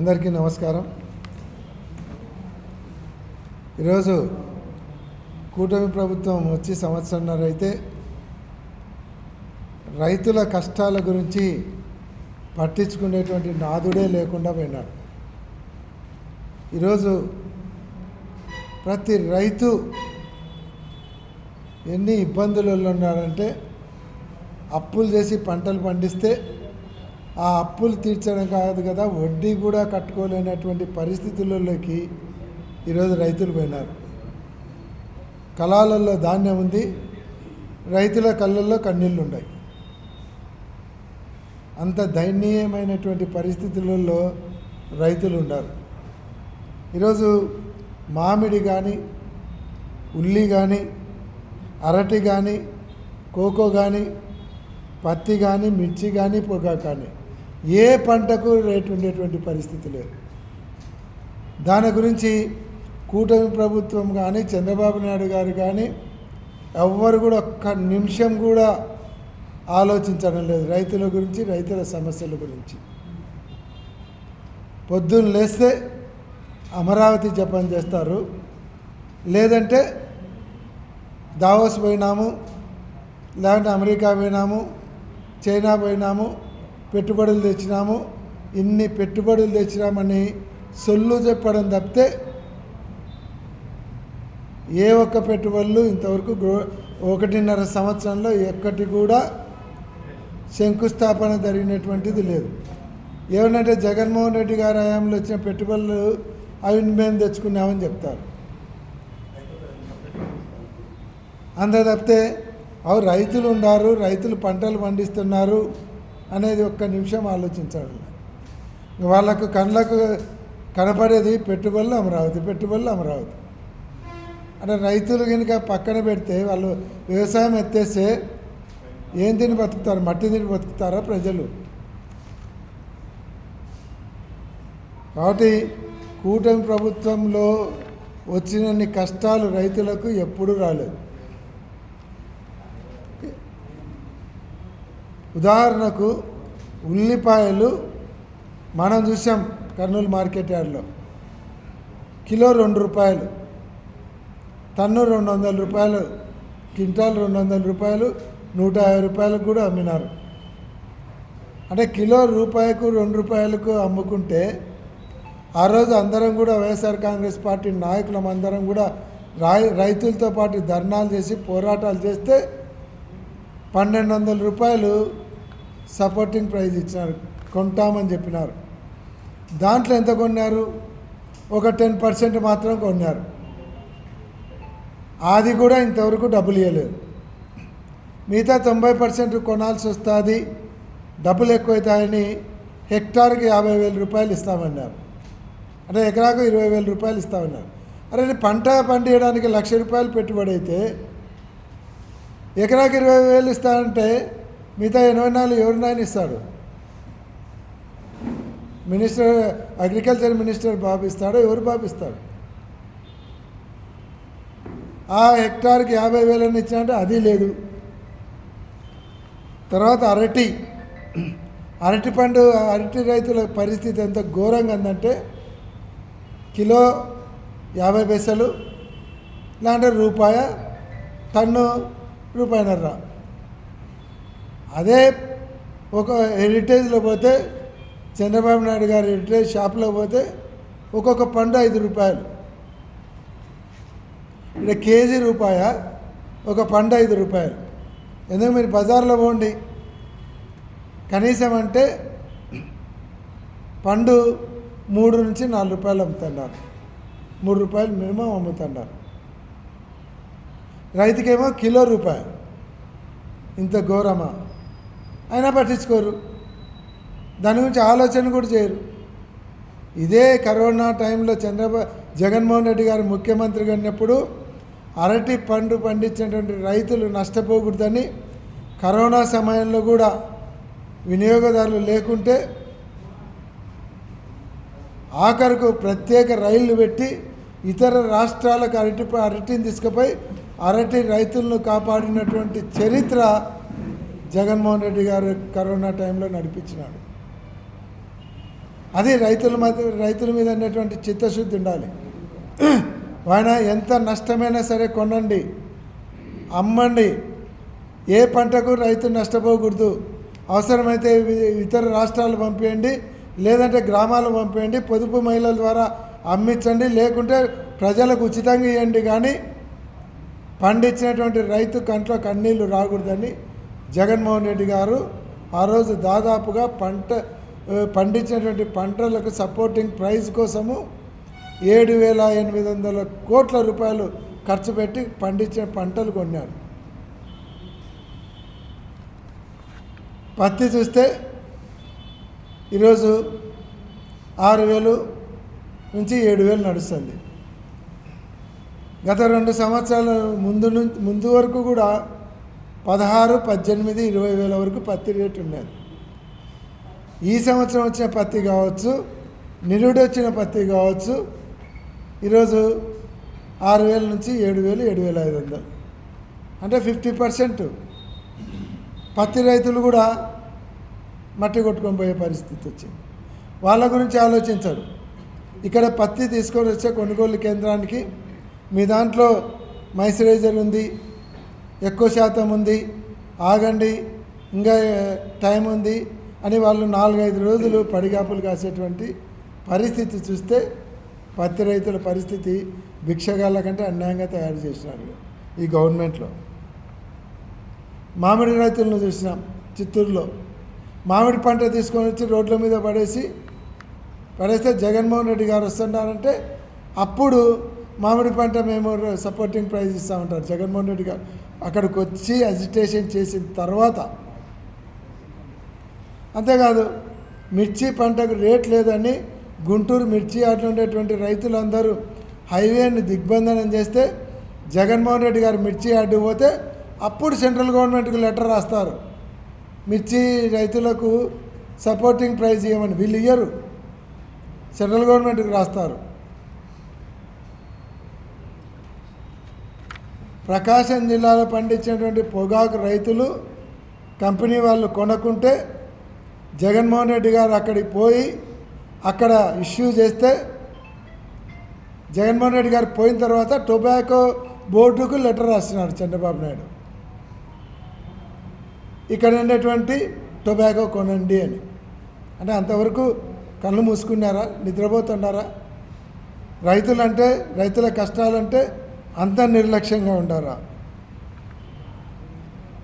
అందరికీ నమస్కారం. ఈరోజు కూటమి ప్రభుత్వం వచ్చి సంవత్సరంన్నర అయితే రైతుల కష్టాల గురించి పట్టించుకునేటువంటి నాదుడే లేకుండా పోయినాడు. ఈరోజు ప్రతి రైతు ఎన్ని ఇబ్బందులలో ఉన్నాడంటే అప్పులు చేసి పంటలు పండిస్తే ఆ అప్పులు తీర్చడం కాదు కదా వడ్డీ కూడా కట్టుకోలేనటువంటి పరిస్థితులలోకి ఈరోజు రైతులు పోయినారు. కళాలలో ధాన్యం ఉంది రైతుల కళ్ళల్లో కన్నీళ్ళు ఉన్నాయి అంత దయనీయమైనటువంటి పరిస్థితులలో రైతులు ఉన్నారు. ఈరోజు మామిడి కానీ ఉల్లి కానీ అరటి కానీ కోకో కానీ పత్తి కానీ మిర్చి కానీ పొగా కానీ ఏ పంటకు రేటు ఉండేటువంటి పరిస్థితి లేదు. దాని గురించి కూటమి ప్రభుత్వం కానీ చంద్రబాబు నాయుడు గారు కానీ ఎవ్వరు కూడా ఒక్క నిమిషం కూడా ఆలోచించడం లేదు. రైతుల గురించి రైతుల సమస్యల గురించి. పొద్దున్న లేస్తే అమరావతి జపం చేస్తారు. లేదంటే దావోస్ పోయినాము లేదంటే అమెరికా పోయినాము చైనా పోయినాము పెట్టుబడులు తెచ్చినాము. ఇన్ని పెట్టుబడులు తెచ్చినామని సొల్లు చెప్పడం తప్పితే ఏ ఒక్క పెట్టుబడులు ఇంతవరకు గ్రో ఒకటిన్నర సంవత్సరంలో ఎక్కటి కూడా శంకుస్థాపన జరిగినటువంటిది లేదు. ఏమనంటే జగన్మోహన్ రెడ్డి గారి హయాంలో వచ్చిన పెట్టుబడులు అవి మేము తెచ్చుకున్నామని చెప్తారు. అంతే తప్పితే అవి రైతులు ఉన్నారు రైతులు పంటలు పండిస్తున్నారు. అనేది ఒక్క నిమిషం ఆలోచించాలి. వాళ్ళకు కళ్ళకు కనపడేది పెట్టుబడులు అమరావతి పెట్టుబడులు అమరావతి. అంటే రైతులు కనుక పక్కన పెడితే వాళ్ళు వ్యవసాయం ఎత్తేస్తే ఏం తిని బతుకుతారు? మట్టి తిని బతుకుతారా ప్రజలు? కాబట్టి కూటమి ప్రభుత్వంలో వచ్చినన్ని కష్టాలు రైతులకు ఎప్పుడూ రాలేదు. ఉదాహరణకు ఉల్లిపాయలు మనం చూసాం కర్నూలు మార్కెట్ యార్డ్లో. కిలో రెండు రూపాయలు టన్ను రెండు వందల రూపాయలు క్వింటాల్ రెండు వందల రూపాయలు నూట యాభై రూపాయలకు కూడా అమ్మినారు. అంటే కిలో రూపాయకు రెండు రూపాయలకు అమ్ముకుంటే ఆ రోజు అందరం కూడా వైఎస్ఆర్ కాంగ్రెస్ పార్టీ నాయకులం అందరం కూడా రాయ్ రైతులతో పాటు ధర్నాలు చేసి పోరాటాలు చేస్తే పన్నెండు వందల రూపాయలు సపోర్టింగ్ ప్రైజ్ ఇచ్చినారు. కొంటామని చెప్పినారు. దాంట్లో ఎంత కొన్నారు? ఒక టెన్ పర్సెంట్ మాత్రం కొన్నారు. అది కూడా ఇంతవరకు డబ్బులు ఇవ్వలేదు మిగతా తొంభై పర్సెంట్ కొనాల్సి వస్తుంది. డబ్బులు ఎక్కువైతాయని హెక్టార్కి యాభై వేల రూపాయలు ఇస్తామన్నారు. అంటే ఎకరాకు ఇరవై వేల రూపాయలు ఇస్తామన్నారు. అరే పంట పండియడానికి లక్ష రూపాయలు పెట్టుబడి అయితే ఎకరాకి ఇరవై వేలు ఇస్తానంటే మిగతా ఎనభై నాలుగు ఎవరినైనా ఇస్తాడు? మినిస్టర్ అగ్రికల్చర్ మినిస్టర్ బాబు ఇస్తాడో? ఎవరు బాబు ఇస్తాడు? ఆ హెక్టార్కి యాభై వేలని ఇచ్చినంటే అది లేదు. తర్వాత అరటి. అరటి పండు అరటి రైతుల పరిస్థితి ఎంత ఘోరంగా ఉందంటే కిలో యాభై పైసలు లేదంటే రూపాయ టన్ను రూపాయన్నర. అదే ఒక హెరిటేజ్లో పోతే చంద్రబాబు నాయుడు గారి హెరిటేజ్ షాప్లో పోతే ఒక్కొక్క పండు ఐదు రూపాయలు. ఇక్కడ కేజీ రూపాయ ఒక పండు ఐదు రూపాయలు. ఎందుకు మీరు బజార్లో పోండి? కనీసం అంటే పండు మూడు నుంచి నాలుగు రూపాయలు అమ్ముతున్నారు. మూడు రూపాయలు మినిమం అమ్ముతున్నారు. రైతుకేమో కిలో రూపాయి. ఇంత ఘోరమా? అయినా పట్టించుకోరు. దాని గురించి ఆలోచన కూడా చేయరు. ఇదే కరోనా టైంలో చంద్రబాబు జగన్మోహన్ రెడ్డి గారు ముఖ్యమంత్రిగా ఉన్నప్పుడు అరటి పండు పండించినటువంటి రైతులు నష్టపోకూడదని కరోనా సమయంలో కూడా వినియోగదారులు లేకుంటే ఆఖరుకు ప్రత్యేక రైళ్ళు పెట్టి ఇతర రాష్ట్రాలకు అరటి అరటిని తీసుకుపోయి అరటి రైతులను కాపాడినటువంటి చరిత్ర జగన్మోహన్ రెడ్డి గారు కరోనా టైంలో నడిపించినాడు. అది రైతుల మధ్య రైతుల మీద ఉన్నటువంటి చిత్తశుద్ధి ఉండాలి. ఆయన ఎంత నష్టమైనా సరే కొనండి. అమ్మండి. ఏ పంటకు రైతు నష్టపోకూడదు. అవసరమైతే ఇతర రాష్ట్రాలు పంపించండి లేదంటే గ్రామాలు పంపించండి పొదుపు మహిళల ద్వారా అమ్మించండి లేకుంటే ప్రజలకు ఉచితంగా ఇవ్వండి కానీ పండించినటువంటి రైతు కంట్లో కన్నీళ్ళు రాకూడదని జగన్మోహన్ రెడ్డి గారు ఆ రోజు దాదాపుగా పంట పండించినటువంటి పంటలకు సపోర్టింగ్ ప్రైజ్ కోసము ఏడు వేల ఎనిమిది వందల కోట్ల రూపాయలు ఖర్చు పెట్టి పండించిన పంటలు కొన్నారు. పత్తి చూస్తే ఈరోజు ఆరు వేలు నుంచి ఏడు వేలు నడుస్తుంది. గత రెండు సంవత్సరాల ముందు నుంచి ముందు వరకు కూడా పదహారు పద్దెనిమిది ఇరవై వేల వరకు పత్తి రేటు ఉండేది. ఈ సంవత్సరం వచ్చిన పత్తి కావచ్చు నిరుడు వచ్చిన పత్తి కావచ్చు ఈరోజు ఆరు వేల నుంచి ఏడు వేలు ఏడు వేల ఐదు వందలు. అంటే ఫిఫ్టీ పర్సెంట్. పత్తి రైతులు కూడా మట్టి కొట్టుకొని పోయే పరిస్థితి వచ్చింది. వాళ్ళ గురించి ఆలోచించరు. ఇక్కడ పత్తి తీసుకొని వచ్చే కొనుగోలు కేంద్రానికి మీ దాంట్లో మైశ్చరైజర్ ఉంది ఎక్కువ శాతం ఉంది ఆగండి ఇంకా టైం ఉంది అని వాళ్ళు నాలుగైదు రోజులు పడిగాపులు కాసేటువంటి పరిస్థితి చూస్తే పత్తి రైతుల పరిస్థితి భిక్షగాళ్ళ కంటే అన్యాయంగా తయారు చేసినారు ఈ గవర్నమెంట్లో. మామిడి రైతులను చూసినాం చిత్తూరులో. మామిడి పంట తీసుకొని వచ్చి రోడ్ల మీద పడేసి పడేస్తే జగన్మోహన్ రెడ్డి గారు వస్తున్నారంటే అప్పుడు మామిడి పంట మేము సపోర్టింగ్ ప్రైజ్ ఇస్తామంటారు జగన్మోహన్ రెడ్డి గారు. అక్కడికి వచ్చి అజిటేషన్ చేసిన తర్వాత అంతేకాదు మిర్చి పంటకు రేట్ లేదని గుంటూరు మిర్చి అట్లా ఉండేటువంటి రైతులందరూ హైవేని దిగ్బంధనం చేస్తే జగన్మోహన్ రెడ్డి గారు మిర్చి అడ్డు పోతే అప్పుడు సెంట్రల్ గవర్నమెంట్కి లెటర్ రాస్తారు. మిర్చి రైతులకు సపోర్టింగ్ ప్రైజ్ ఇవ్వమని వీళ్ళు ఇయ్యరు. సెంట్రల్ గవర్నమెంట్కి రాస్తారు. ప్రకాశం జిల్లాలో పండించినటువంటి పొగాకు రైతులు కంపెనీ వాళ్ళు కొనకుంటే జగన్మోహన్ రెడ్డి గారు అక్కడికి పోయి అక్కడ ఇష్యూ చేస్తే జగన్మోహన్ రెడ్డి గారు పోయిన తర్వాత టొబాకో బోర్డుకు లెటర్ రాస్తున్నాడు చంద్రబాబు నాయుడు. ఇక్కడ ఉండేటువంటి టొబాకో కొనండి అని. అంటే అంతవరకు కళ్ళు మూసుకున్నారా? నిద్రపోతున్నారా? రైతులంటే రైతుల కష్టాలంటే అంత నిర్లక్ష్యంగా ఉండరా?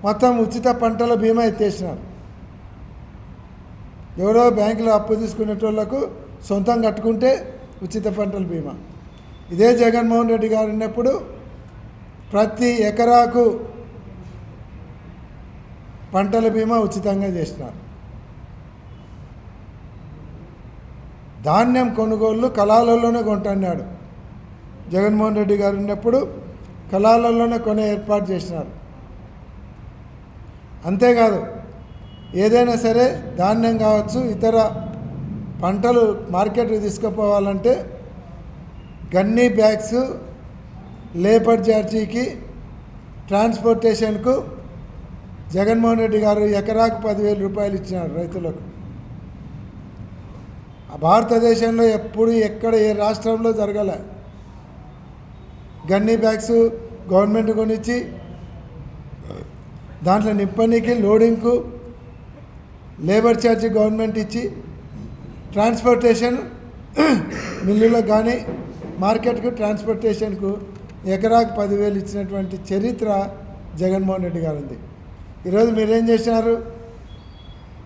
మొత్తం ఉచిత పంటల బీమా ఎత్తేసినారు. ఎవరో బ్యాంకులో అప్పు తీసుకునేటోళ్ళకు సొంతం కట్టుకుంటే ఉచిత పంటల బీమా. ఇదే జగన్మోహన్ రెడ్డి గారు ఉన్నప్పుడు ప్రతి ఎకరాకు పంటల బీమా ఉచితంగా చేసినారు. ధాన్యం కొనుగోళ్ళు కళాలలోనే కొంటున్నాడు. జగన్మోహన్ రెడ్డి గారు ఉన్నప్పుడు కళాలలోనే కొనే ఏర్పాటు చేసినారు. అంతేకాదు ఏదైనా సరే ధాన్యం కావచ్చు ఇతర పంటలు మార్కెట్కి తీసుకుపోవాలంటే గన్నీ బ్యాగ్స్ లేబర్ ఛార్జీకి ట్రాన్స్పోర్టేషన్కు జగన్మోహన్ రెడ్డి గారు ఎకరాకు పదివేల రూపాయలు ఇచ్చినారు రైతులకు. భారతదేశంలో ఎప్పుడు ఎక్కడ ఏ రాష్ట్రంలో జరగలే. గన్నీ బ్యాగ్స్ గవర్నమెంట్ కొనిచ్చి దాంట్లో నింపనీకి లోడింగ్కు లేబర్ ఛార్జ్ గవర్నమెంట్ ఇచ్చి ట్రాన్స్పోర్టేషన్ మిల్లులకు కానీ మార్కెట్కు ట్రాన్స్పోర్టేషన్కు ఎకరాకు పదివేలు ఇచ్చినటువంటి చరిత్ర జగన్మోహన్ రెడ్డి గారు ఉంది ఈరోజు మీరేం చేసినారు?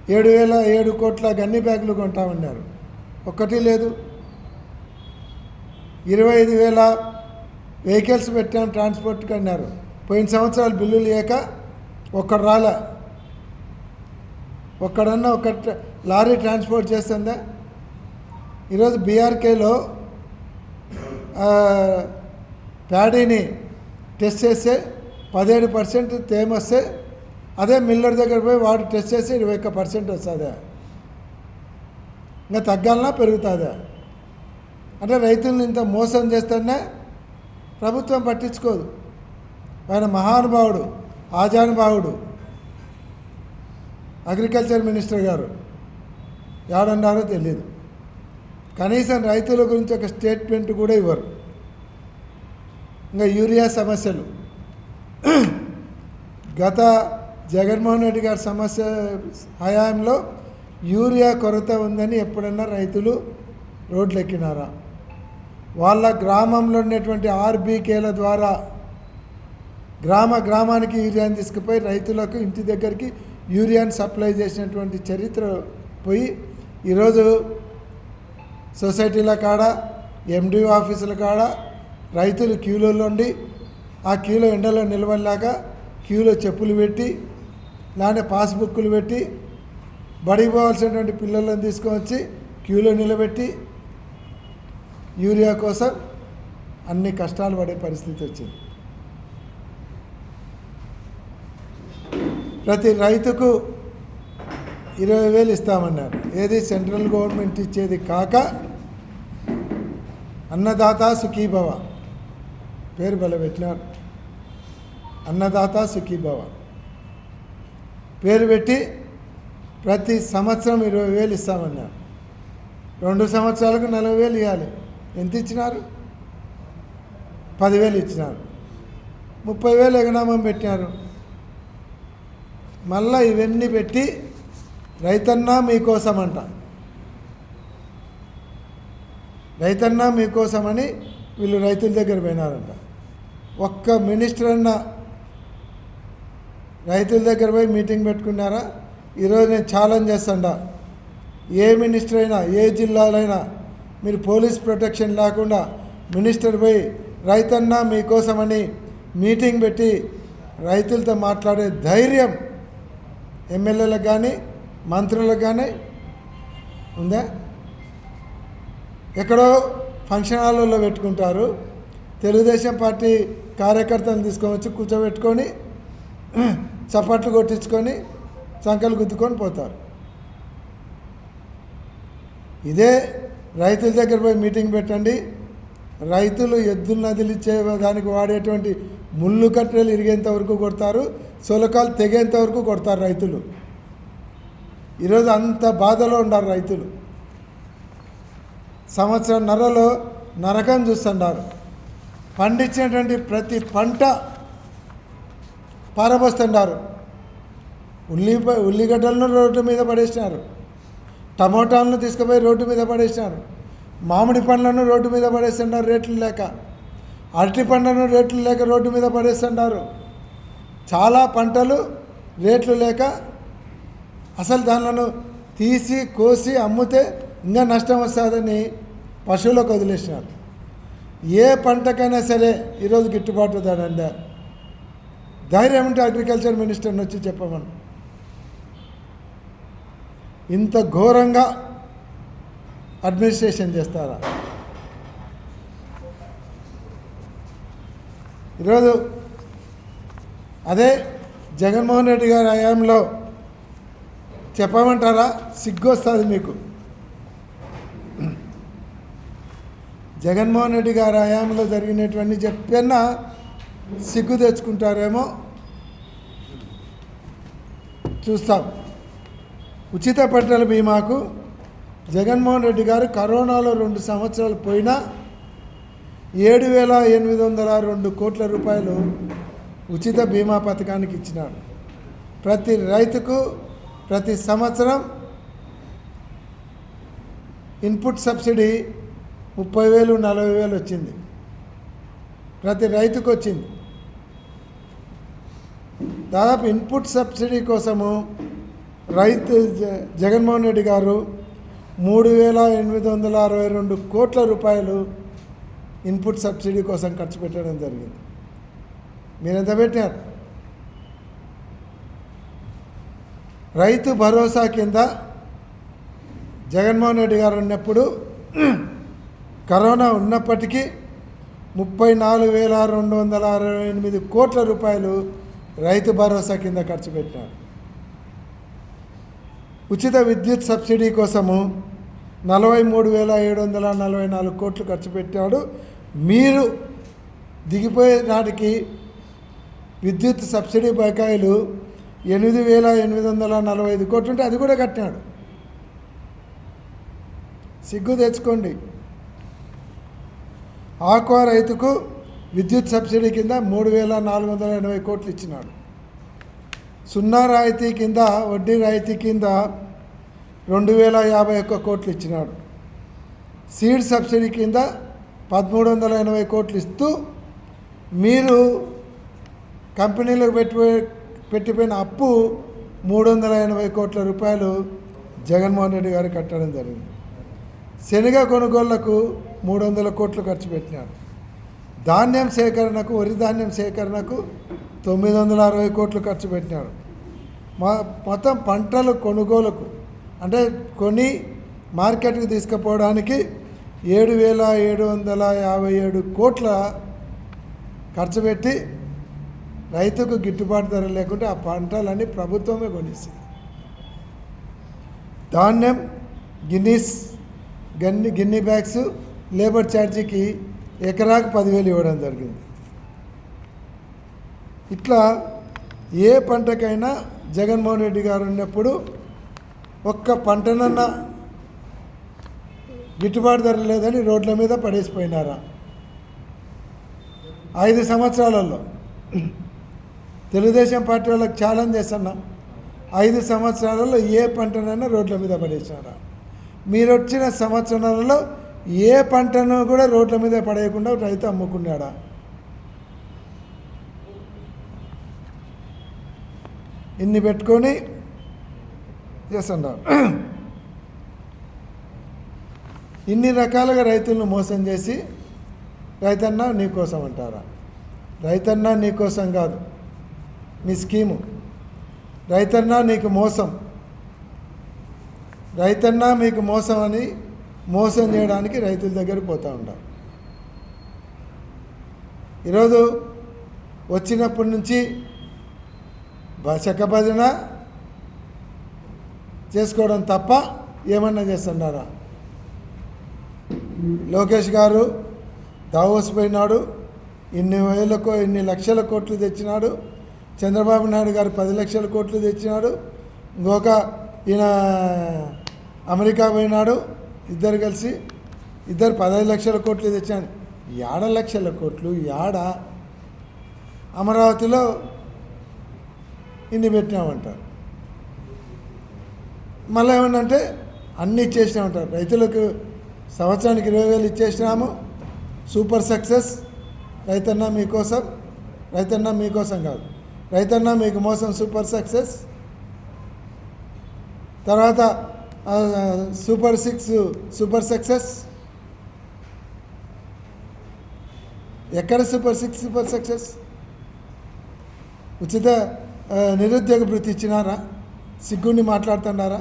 ఏడు వేల ఏడు కోట్ల గన్ని బ్యాగులు కొంటామన్నారు ఒక్కటి లేదు. ఇరవై ఐదు వేల వెహికల్స్ పెట్టాం ట్రాన్స్పోర్ట్కి అన్నారు పోయిన సంవత్సరాలు బిల్లులు లేక ఒక్కడు రాలే. ఒక్కడన్నా ఒక లారీ ట్రాన్స్పోర్ట్ చేస్తుందా? ఈరోజు బీఆర్కేలో ప్యాడీని టెస్ట్ చేస్తే పదిహేడు పర్సెంట్ తేమ వస్తే అదే మిల్లర్ దగ్గర పోయి వాడు టెస్ట్ చేస్తే ఇరవై ఒక్క పర్సెంట్ వస్తుందా? ఇంకా తగ్గాలన్నా పెరుగుతుందా? అంటే రైతులను ఇంత మోసం చేస్తేనే ప్రభుత్వం పట్టించుకోదు. ఆయన మహానుభావుడు ఆజానుభావుడు. అగ్రికల్చర్ మినిస్టర్ గారు. ఎవడన్నారో తెలియదు కనీసం రైతుల గురించి ఒక స్టేట్మెంట్ కూడా ఇవ్వరు. ఇంకా యూరియా సమస్యలు. గత జగన్మోహన్ రెడ్డి గారి సమస్య హయాంలో యూరియా కొరత ఉందని ఎప్పుడన్నా రైతులు రోడ్లు ఎక్కినారా వాళ్ళ గ్రామంలో ఉన్నటువంటి ఆర్బీకేల ద్వారా గ్రామ గ్రామానికి యూరియాని తీసుకుపోయి రైతులకు ఇంటి దగ్గరికి యూరియాని సప్లై చేసినటువంటి చరిత్ర పోయి ఈరోజు సొసైటీల కాడ ఎండిఓ ఆఫీసుల కాడ రైతులు క్యూలలో ఉండి ఆ క్యూలో ఎండలో నిలవలేక క్యూలో చెప్పులు పెట్టి లాంటి పాస్బుక్లు పెట్టి బడికి పోవాల్సినటువంటి పిల్లలను తీసుకొని వచ్చి క్యూలో నిలబెట్టి యూరియా కోసం అన్ని కష్టాలు పడే పరిస్థితి వచ్చింది. ప్రతి రైతుకు ఇరవై వేలు ఇస్తామన్నారు. ఏది సెంట్రల్ గవర్నమెంట్ ఇచ్చేది కాక అన్నదాత సుఖీభవ పేరు బలపెట్టినారు. అన్నదాత సుఖీభవ పేరు పెట్టి ప్రతి సంవత్సరం ఇరవై వేలు ఇస్తామన్నారు. రెండు సంవత్సరాలకు నలభై వేలు ఇవ్వాలి. ఎంత ఇచ్చినారు? పదివేలు ఇచ్చినారు. ముప్పై వేలు ఎగనామం పెట్టినారు. మళ్ళా ఇవన్నీ పెట్టి రైతన్నా మీకోసం అంట రైతన్నా మీకోసమని వీళ్ళు రైతుల దగ్గర పోయినారంట. ఒక్క మినిస్టర్ అన్న రైతుల దగ్గర పోయి మీటింగ్ పెట్టుకున్నారా? ఈరోజు నేను ఛాలెంజ్ చేస్తాడా. ఏ మినిస్టర్ అయినా ఏ జిల్లాలైనా మీరు పోలీస్ ప్రొటెక్షన్ లేకుండా మినిస్టర్ పోయి రైతన్నా మీకోసమని మీటింగ్ పెట్టి రైతులతో మాట్లాడే ధైర్యం ఎమ్మెల్యేలకు కానీ మంత్రులకు కానీ ఉందా? ఎక్కడో ఫంక్షన్ హాల్లో పెట్టుకుంటారు. తెలుగుదేశం పార్టీ కార్యకర్తలను తీసుకొని వచ్చి కూర్చోబెట్టుకొని చప్పట్లు కొట్టించుకొని సంకలు గుద్దుకొని పోతారు. ఇదే రైతుల దగ్గర పోయి మీటింగ్ పెట్టండి. రైతులు ఎద్దులు నదిలిచ్చే దానికి వాడేటువంటి ముళ్ళు కట్టెలు ఇరిగేంత వరకు కొడతారు సొలకాలు తెగేంత వరకు కొడతారు రైతులు. ఈరోజు అంత బాధలో ఉన్నారు రైతులు. సంవత్సరం నరలో నరకం చూస్తున్నారు. పండించినటువంటి ప్రతి పంట పారబోస్తున్నారు. ఉల్లి ఉల్లిగడ్డలను రోడ్డు మీద పడేసినారు. టమోటాలను తీసుకుపోయి రోడ్డు మీద పడేసినారు. మామిడి పండ్లను రోడ్డు మీద పడేస్తున్నారు రేట్లు లేక. అరటి పండ్లను రేట్లు లేక రోడ్డు మీద పడేస్తున్నారు. చాలా పంటలు రేట్లు లేక అసలు దానిలను తీసి కోసి అమ్మితే ఇంకా నష్టం వస్తుందని పశువులకు వదిలేసినారు. ఏ పంటకైనా సరే ఈరోజు గిట్టుబాటు ధర ధైర్యం ఉంటే అగ్రికల్చర్ మినిస్టర్ని వచ్చి చెప్పమను. ఇంత ఘోరంగా అడ్మినిస్ట్రేషన్ చేస్తారా? ఈరోజు అదే జగన్మోహన్ రెడ్డి గారి హయాంలో చెప్పమంటారా? సిగ్గు వస్తుంది మీకు. జగన్మోహన్ రెడ్డి గారి హయాంలో జరిగినటువంటి చెప్పినా సిగ్గు తెచ్చుకుంటారేమో? చూస్తాం. ఉచిత పంటల బీమాకు జగన్మోహన్ రెడ్డి గారు కరోనాలో రెండు సంవత్సరాలు పోయినా ఏడు వేల ఎనిమిది వందల రెండు కోట్ల రూపాయలు ఉచిత బీమా పథకానికి ఇచ్చినాడు ప్రతి రైతుకు ప్రతి సంవత్సరం ఇన్పుట్ సబ్సిడీ ముప్పై వేలు నలభై వేలు వచ్చింది. ప్రతి రైతుకు వచ్చింది. దాదాపు ఇన్పుట్ సబ్సిడీ కోసము రైతు జ- జగన్మోహన్ రెడ్డి గారు మూడు వేల ఎనిమిది వందల అరవై రెండు కోట్ల రూపాయలు ఇన్పుట్ సబ్సిడీ కోసం ఖర్చు పెట్టడం జరిగింది. మీరు ఎంత పెట్టారు రైతు భరోసా కింద జగన్మోహన్ రెడ్డి గారు ఉన్నప్పుడు కరోనా ఉన్నప్పటికీ ముప్పై నాలుగు వేల రెండు వందల అరవై ఎనిమిది కోట్ల రూపాయలు రైతు భరోసా కింద ఖర్చు పెట్టారు ఉచిత విద్యుత్ సబ్సిడీ కోసము నలభై మూడు వేల ఏడు వందల నలభై నాలుగు కోట్లు ఖర్చు పెట్టాడు. మీరు దిగిపోయే నాటికి విద్యుత్ సబ్సిడీ బకాయిలు ఎనిమిది వేల ఎనిమిది వందల నలభై ఐదు కోట్లు ఉంటే అది కూడా కట్టినాడు. సిగ్గు తెచ్చుకోండి. ఆక్వా రైతుకు విద్యుత్ సబ్సిడీ కింద మూడు వేల నాలుగు వందల ఎనభై కోట్లు ఇచ్చినాడు. సున్నా రాయితీ కింద వడ్డీ రాయితీ కింద రెండు వేల యాభై ఒక్క కోట్లు ఇచ్చినాడు. సీడ్ సబ్సిడీ కింద పదమూడు వందల ఎనభై కోట్లు ఇస్తూ మీరు కంపెనీలకు పెట్టి పెట్టిపోయిన అప్పు మూడు వందల ఎనభై కోట్ల రూపాయలు జగన్మోహన్ రెడ్డి గారు కట్టడం జరిగింది. శనగ కొనుగోళ్ళకు మూడు వందల కోట్లు ఖర్చు పెట్టినాడు. ధాన్యం సేకరణకు వరి ధాన్యం సేకరణకు తొమ్మిది వందల అరవై కోట్లు ఖర్చు పెట్టినాడు. మొత్తం పంటలు కొనుగోలుకు అంటే కొని మార్కెట్కి తీసుకుపోవడానికి ఏడు వేల ఏడు వందల యాభై ఏడు కోట్ల ఖర్చు పెట్టి రైతుకు గిట్టుబాటు ధర లేకుంటే ఆ పంటలన్నీ ప్రభుత్వమే కొనిస్తుంది ధాన్యం గిన్నీస్ గన్ని గిన్ని బ్యాగ్స్ లేబర్ ఛార్జీకి ఎకరాకు పదివేలు ఇవ్వడం జరిగింది. ఇట్లా ఏ పంటకైనా జగన్మోహన్ రెడ్డి గారు ఉన్నప్పుడు ఒక్క పంటనన్నా గిట్టుబాటు ధర లేదని రోడ్ల మీద పడేసిపోయినారా? ఐదు సంవత్సరాలలో తెలుగుదేశం పార్టీ వాళ్ళకి ఛాలెంజ్ చేస్తున్నాం ఐదు సంవత్సరాలలో ఏ పంటనైనా రోడ్ల మీద పడేసినారా? మీరు వచ్చిన సంవత్సరాలలో ఏ పంటను కూడా రోడ్ల మీద పడేయకుండా రైతు అమ్ముకున్నాడా? ఇన్ని పెట్టుకొని చేస్తున్నారు ఇన్ని రకాలుగా రైతులను మోసం చేసి రైతన్న నీకోసం అంటారా? రైతన్న నీకోసం కాదు. మీ స్కీము. రైతన్న నీకు మోసం. రైతన్న మీకు మోసం అని మోసం చేయడానికి రైతుల దగ్గర పోతూ ఉంటాం ఈరోజు వచ్చినప్పటి నుంచి చెక్క భజన చేసుకోవడం తప్ప ఏమన్నా చేస్తున్నారా? లోకేష్ గారు దావోస్ పోయినాడు ఇన్ని వేలకు ఇన్ని లక్షల కోట్లు తెచ్చినాడు చంద్రబాబు నాయుడు గారు పది లక్షల కోట్లు తెచ్చినాడు ఇంకొక ఈయన అమెరికా పోయినాడు ఇద్దరు కలిసి ఇద్దరు పదహైదు లక్షల కోట్లు తెచ్చాను ఏడ లక్షల కోట్లు? యాడ? అమరావతిలో ఇన్ని పెట్టినామంటారు మళ్ళీ ఏమంటే అన్నీ ఇచ్చేసినామంటారు రైతులకు సంవత్సరానికి ఇరవై వేలు ఇచ్చేసినాము. Super success. రైతన్న మీకోసం రైతన్న మీకోసం కాదు. రైతన్న మీకు మోసం సూపర్ సక్సెస్. తర్వాత సూపర్ సిక్స్ సూపర్ సక్సెస్. ఎక్కడ సూపర్ సిక్స్ సూపర్ సక్సెస్? ఉచిత నిరుద్యోగ భృతి ఇచ్చినారా? సిగ్గుండి మాట్లాడుతున్నారా?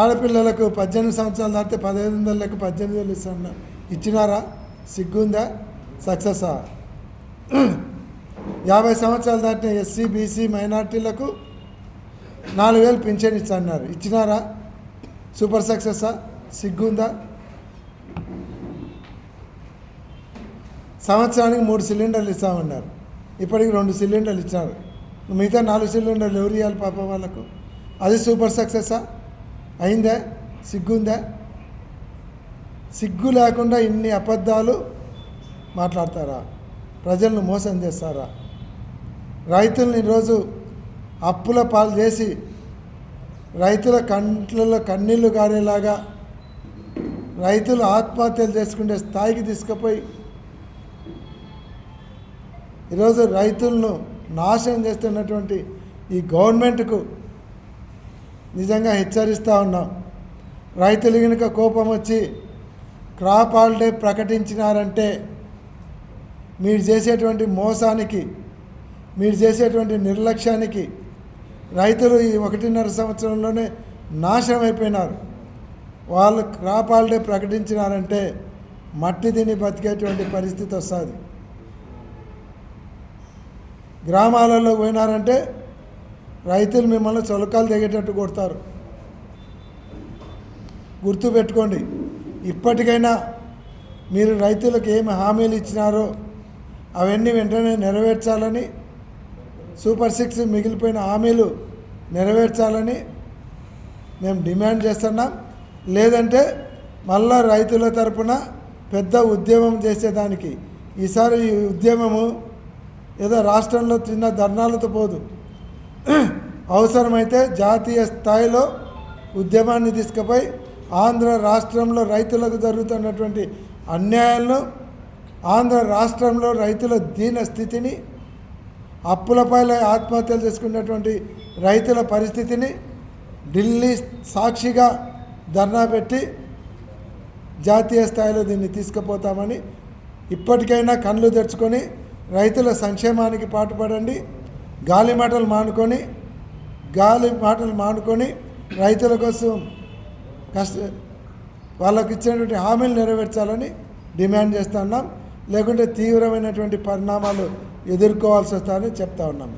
ఆడపిల్లలకు పద్దెనిమిది సంవత్సరాలు దాటితే పదహైదు వందలకు పద్దెనిమిది వేలు ఇస్తున్నారు ఇచ్చినారా? సిగ్గుందా? సక్సెసా? యాభై సంవత్సరాలు దాటిన ఎస్సీ బీసీ మైనార్టీలకు నాలుగు వేలు పింఛన్ ఇచ్చన్నారు ఇచ్చినారా? సూపర్ సక్సెసా? సిగ్గుందా? సంవత్సరానికి మూడు సిలిండర్లు ఇస్తామన్నారు. ఇప్పటికి రెండు సిలిండర్లు ఇచ్చారు. మిగతా నాలుగు సిలిండర్లు ఎవరు ఇవ్వాలి పాప వాళ్ళకు. అది సూపర్ సక్సెస్సా అయిందా? సిగ్గుందా? సిగ్గు లేకుండా ఇన్ని అబద్ధాలు మాట్లాడతారా? ప్రజలను మోసం చేస్తారా? రైతుల్ని ఈరోజు అప్పుల పాలు చేసి రైతుల కంట్లలో కన్నీళ్ళు గారేలాగా రైతులు ఆత్మహత్యలు చేసుకునే స్థాయికి తీసుకుపోయి ఈరోజు రైతులను నాశనం చేస్తున్నటువంటి ఈ గవర్నమెంట్కు నిజంగా హెచ్చరిస్తూ ఉన్నాం. రైతులు కనుక కోపం వచ్చి క్రాప్ హాలిడే ప్రకటించినారంటే మీరు చేసేటువంటి మోసానికి మీరు చేసేటువంటి నిర్లక్ష్యానికి రైతులు ఈ ఒకటిన్నర సంవత్సరంలోనే నాశనం అయిపోయినారు. వాళ్ళు క్రాప్ హాలిడే ప్రకటించినారంటే మట్టి తిని బతికేటువంటి పరిస్థితి వస్తుంది. గ్రామాలలో పోయినారంటే రైతులు మిమ్మల్ని చొలకాలు దిగేటట్టు కొడతారు. గుర్తుపెట్టుకోండి ఇప్పటికైనా మీరు రైతులకు ఏమి హామీలు ఇచ్చినారో అవన్నీ వెంటనే నెరవేర్చాలని సూపర్ సిక్స్ మిగిలిపోయిన హామీలు నెరవేర్చాలని మేము డిమాండ్ చేస్తున్నాం. లేదంటే మళ్ళా రైతుల తరపున పెద్ద ఉద్యమం చేసేదానికి ఈసారి ఈ ఉద్యమము ఏదో రాష్ట్రంలో చిన్న ధర్నాలతో పోదు. అవసరమైతే జాతీయ స్థాయిలో ఉద్యమాన్ని తీసుకుపోయి ఆంధ్ర రాష్ట్రంలో రైతులకు జరుగుతున్నటువంటి అన్యాయాలను ఆంధ్ర రాష్ట్రంలో రైతుల దీన స్థితిని అప్పులపై ఆత్మహత్యలు చేసుకున్నటువంటి రైతుల పరిస్థితిని ఢిల్లీ సాక్షిగా ధర్నా పెట్టి జాతీయ స్థాయిలో దీన్ని తీసుకుపోతామని ఇప్పటికైనా కళ్ళు తెరుచుకొని రైతుల సంక్షేమానికి పాటుపడండి. గాలి మాటలు మానుకొని గాలి మాటలు మానుకొని రైతుల కోసం కష్ట వాళ్ళకి ఇచ్చినటువంటి హామీలు నెరవేర్చాలని డిమాండ్ చేస్తున్నాం లేకుంటే తీవ్రమైనటువంటి పరిణామాలు ఎదుర్కోవాల్సి వస్తాయని చెప్తా ఉన్నాం.